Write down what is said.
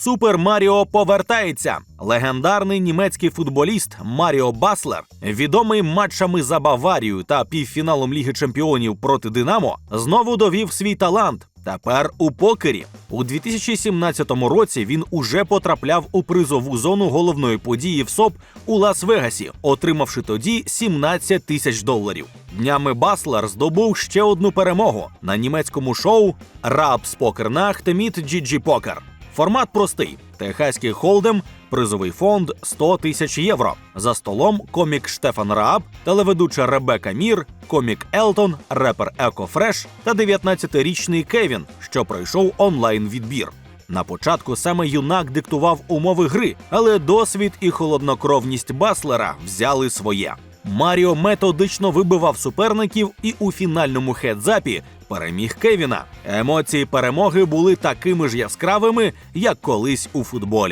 Супер Маріо повертається. Легендарний німецький футболіст Маріо Баслер, відомий матчами за Баварію та півфіналом Ліги Чемпіонів проти Динамо, знову довів свій талант. Тепер у покері. У 2017 році він уже потрапляв у призову зону головної події в СОП у Лас-Вегасі, отримавши тоді 17 тисяч доларів. Днями Баслер здобув ще одну перемогу на німецькому шоу Рабс Покернахт Міт GG Покер. Формат простий: техаський холдем, призовий фонд 100 тисяч євро. За столом комік Штефан Рааб, телеведуча Ребека Мір, комік Елтон, репер Еко Фреш та 19-річний Кевін, що пройшов онлайн відбір. На початку саме юнак диктував умови гри, але досвід і холоднокровність Баслера взяли своє. Маріо методично вибивав суперників і у фінальному хедзапі переміг Кевіна. Емоції перемоги були такими ж яскравими, як колись у футболі.